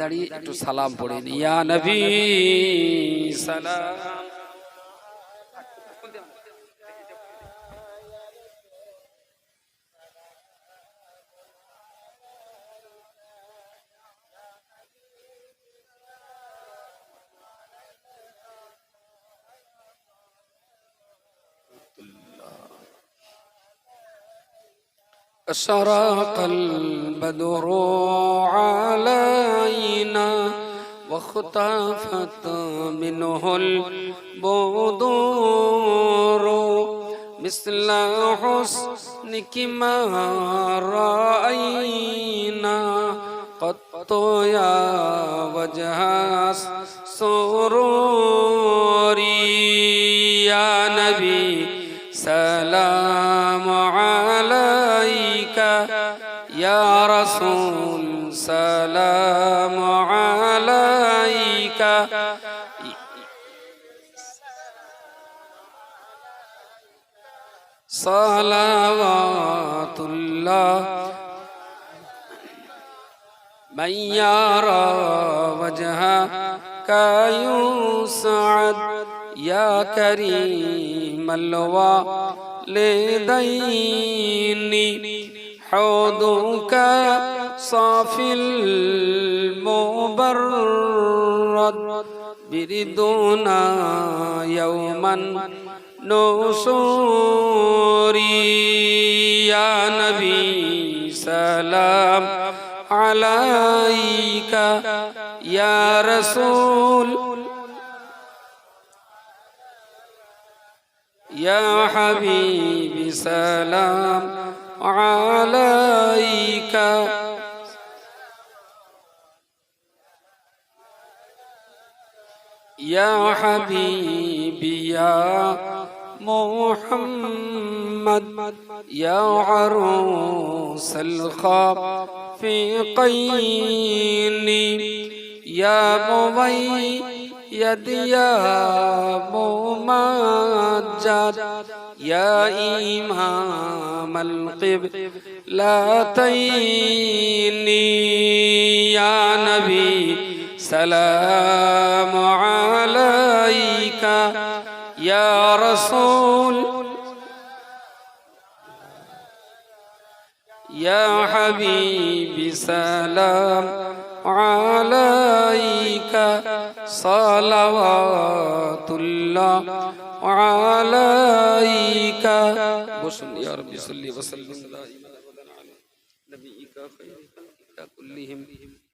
দাঁড়িয়ে একটু সালাম পড়ে নিয়া নবী সালাম। أشرق البدر علينا واختفت منه البدور مثل حسنك ما رأينا قط يا وجه سرور يا نبي سلام عليك. يا رسول سلام عليك. صلوات الله. من يرى وجهك يسعد. يا كريم الوالدين. حوضك صافي المبرد بردنا يوما نشوري يا نبي سلام عليك يا رسول. يا حبيبي سلام عليك. يا حبيبي يا محمد يا عروس الخافقين يا مميد يا ممجد. يا إمام القبلتين يا نبي سلام عليك يا رسول يا حبيبي سلام عليك صلوات الله عليك بسم يا ربي صلي وسلم دائما ابدا على نبيك خير خلقك كلهم